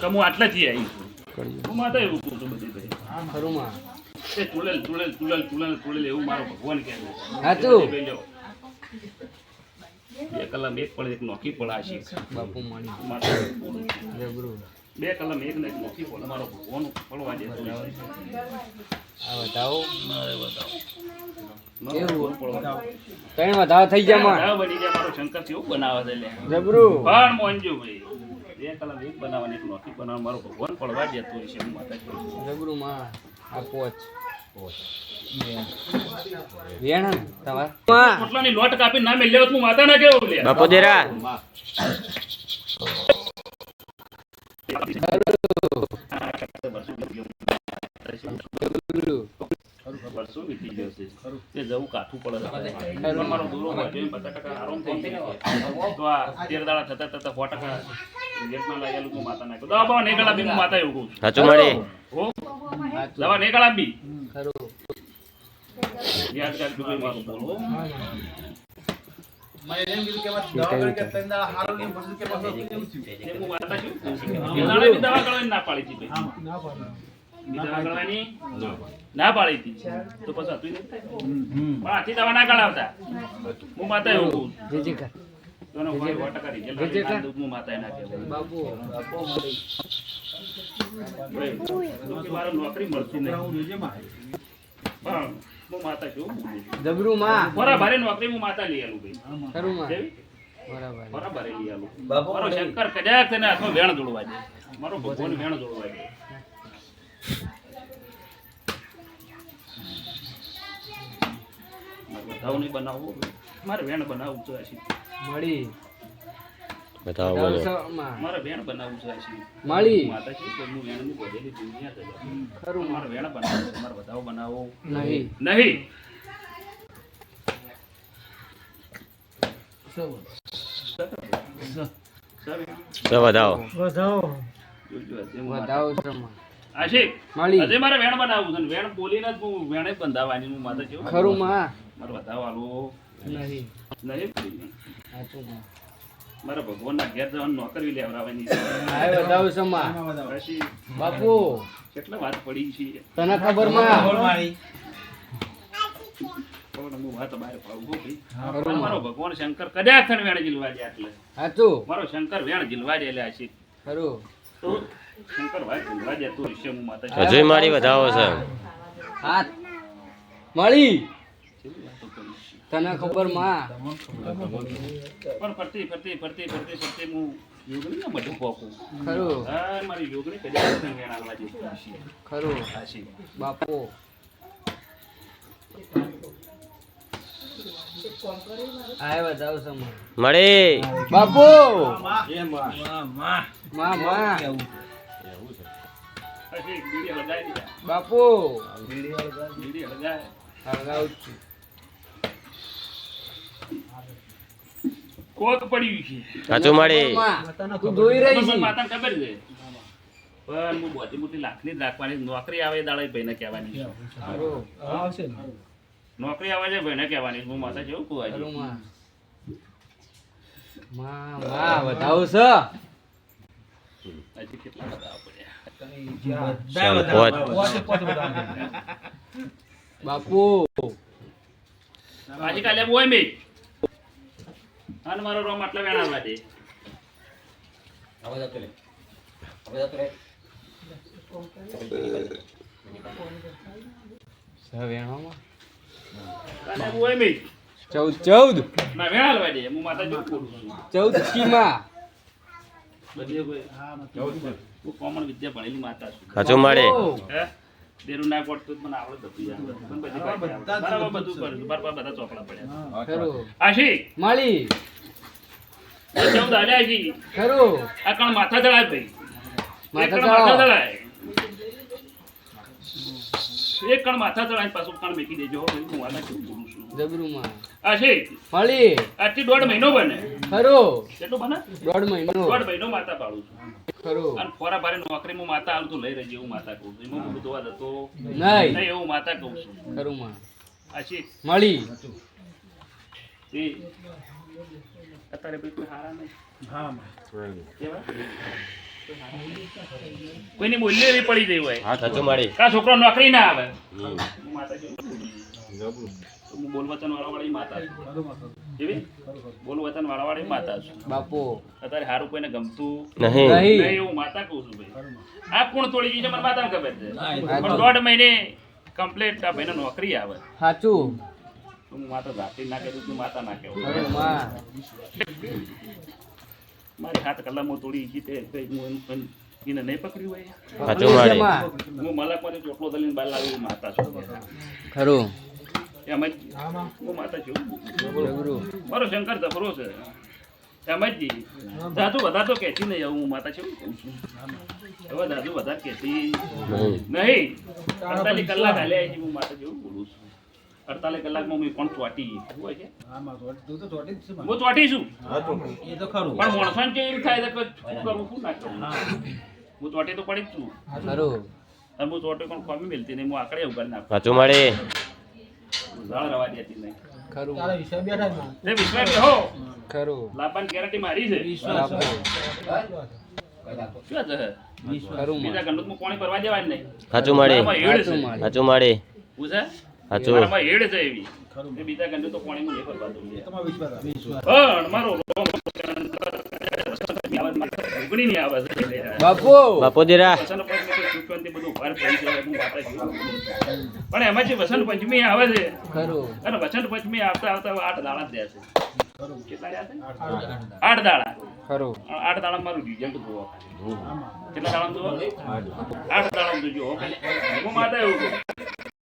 કે હું આટલાથી આવી છું. હું માતા એવું કહું છું બધી ભાઈ. ખરું માં એ તુલેલ તુલેલ તુલેલ તુલેલ તુલેલ એવું મારો ભગવાન કહે છે. હાચું. બે બે કલમ એક પડે એક નોખી પડા છે. બાપુ. જબરું. બે કલમ એક ને એક નોખી પડે. મારો ભગવાન પડવા. આ બતાવો. મારે બતાવો. મારો. ત્રણ વધારો થઈ ગયા માં બધા બની ગયા. મારો શંકર એવું બનાવે છે લે જબરું. પણ મોંજુ ભાઈ. બે કલમ એક બનાવવાની એક નોખી બનાવવાની મારો ભગવાન પડવા દેતો હશે હું માતા કહું છું. જબરું માં આ પોચ. વેણ ને તમાર? માં પોટલાની લોટ કાપી ના મેલ્યો હું માતા ના કેવો બાપુ દેરા વર્ષો વીતી ગયો તે જવું કાઠું પડે. પણ મારો દૂરો હોય જોઈને પચાસ ટકા આરામ થઈ જાય. તો આ તેર દાડા થતા થતા સો ટકા ગેટમાં લાગેલું હું માતા નાખ્યું દવા બવા નહીં ગળા હું માતા એવું કહું સાચું મળે હો? દવા ખરું. યાદ ભાઈ મારું બોલો. ના પાડી. હતી ના પાડી. હતી. તો પછી હતું પણ આથી દવા ના ગળાવતા. હું માતા એવું કહું નોકરી મળતી નહીં. હું માતા છું જબરું માં ફરા ભારે નોકરી હું માતા લઈ આલું ભાઈ. ખરું માં બરાબર. લઈ આલું. મારો શંકર કદાચ તને હાથમાં વેણ જોડવા દે. મારો ભગવાન વેણ જોડવા દે. નહીં બનાવવું મારે વેણ બનાવવું છે આશી. મળી. બતાવો બોલો. માં મારે વેણ બનાવવું છે મળી. માતા છે તો હું વેણની બધેલી દુનિયા છે ખરું. મારે વેણ બનાવવું મારે બધાઓ બનાવો. નહીં. નહીં. સર તો બતાવો. વધાવો આશિક મળી. આજે મારે વેણ બનાવવું છે ને વેણ બોલીને જ હું વેણે જ હું માતા કેવું ખરું માં. મારે વધાવો આલો નહીં. નહીં? મારે ભગવાનના ઘેર જવાનું નોકરી લેવડાવવાની છે. આ વધાવો છે માં પછી બાપુ. કેટલા વાત પડી છે. તને ખબરમાં પણ હું વાત બહાર પાડું હો ભાઈ. ખરું પણ માં મારો ભગવાન શંકર કદાચ વેણ જીલવા દે એટલે. સાચું મારો શંકર વેણ જીલવા દે એટલે ખરું. તો શંકર ભાઈ જીલવા દે તો માતા છું. મારી વધાવો છે. હાથ. મળી. છે. તને ખબરમાં? પણ ફરતી ફરતી ફરતી ફરતી ફરતી હું યોગણી ના બધું પોકું. ખરું. હા મારી યોગણી કદાચ તને વેણ આલવા દે તો ઋષિ. ખરું. આશિક બાપુ. આ વધાવો છે માં બાપુ. એ માં. માં માં. પછી બીડી હળગાવી દીધા. બાપુ. બીડી હળગાવે. હળગાવું છું. કોક પડ્યું છે. સાચું મળી તું દોઈ રહી છે. માતા ખબર છે? પણ હું મોટી મોટી લાખની જ રાખવાની નોકરી આવે દાડે ભાઈને કહેવાની છે. નોકરી આવે છે ભાઈને કહેવાની હું માતા જેવું કહું આજે. માં માં માં છે? હજી કેટલા બધા પડ્યા બાપુ. આજે કાલે બોય મેં. અને મારો રોમ આટલા વેણ આવવા દે. વેણોમાં? કાલે બોય મેં ચૌદ ચૌદ? ના વેણ આવવા દે. હું માતા જેવું કહું છું. ચૌદ કીમાં બધી કોઈ હું કોમન વિદ્યા ભણેલી માતા છું. સાચું મળી. દેરું ના પડતું જ મને આવડે બધું બધી. બરાબર બધું ચોપડા પડ્યા મળી. ખરું. આ કણ માથા ચડાય ભાઈ? માથા કણ માથા ચડાવો. ચડાય એક કણ માથા ચડાય પાછું કણ મેકી દેજો. હું આના કેવું બોલું છું? જબરુમાં. આ છે? મળી. આજથી દોઢ મહિનો બને. ખરું. કેટલું બને? દોઢ મહિનો. દોઢ મહિનો માતા પાડું છું. ખરું. અને ફોરા ભારે નોકરીમાં માતા આવું તો લઈ રહેજે એવું માતા કહું છું. બધું દવા નહીં. એવું માતા કહું છું. ખરું માં આ છે. મળી. અત્યારે હારા નહીં. કેવા? કોઈની બોલી એવી પડી ગઈ હોય. સાચું માળી કા છોકરો નોકરી ના આવે. હું તો હું બોલ વચન માતા છું. કેવી? બોલ વચન વાળા માતા છું. બાપુ. અત્યારે સારું કોઈને ગમતું નહીં. નહીં. નહીં એવું માતા કહું છું ભાઈ. આ કોણ તોડી ગઈ છે મને માતાને ખબર છે. પણ દોઢ મહિને કમ્પ્લીટ આ ભાઈને નોકરી આવે. સાચું. તો માતા જાતિ ના કહેતું તું માતા ના કહેવું મારી હાથ કલાકમાં તોડી કઈ હું એને નહીં પકડ્યું હોય. હું મલકમાંથી ચોટલો દલીને બહાર લાવી માતા છું. ખરું. એમ હું માતા છું. મારો શંકર જબરો છે. એમ જી. દાદુ વધારે તો કહેતી નહીં હવે હું માતા છું. કહું છું હવે દાદુ વધારે કહેતી નહીં. નહીં. અડતાલીસ કલાક હાલે હું માતા જેવું અડતાલીસ કલાકમાં હું કોણ ચોટી હોય છે? હું ચોટી છું પણ માણસોને કેવી થાય કે શું કરવું શું ના કરવું હું. ચોટી તો પડી જ છું. ખરું. અને હું ચોટી પણ કોમી મિલતી નહીં હું આકડે ઉગાડી નાખું. સાચું મળે. ઝાડ રવા દેતી નહીં. ખરું. તે વિશ્વાસ હો ખરું. લાપાની ગેરંટી મારી છે. બીજા ગંડુકમાં પાણી દેવાય નહીં. સાચું માળી. સાચું માળી. સાચું મારામાં હેડ છે એવી એ બીજા ગંડુ તો પાણી નહીં ભરવા દઉં બાપુ! બાપુ દીરા એમાં જે વસંત પંચમી આવે છે અને વસંત પંચમી આવતા આવતા આઠ દાણા જ છે. કેટલા રહ્યા છે? આઠ દાડા. ખરું. આઠ દાડા મારું રિઝલ્ટ જુઓ કેટલા દાડા જુઓ આઠ દાડા. જોજો હું માતા એવું.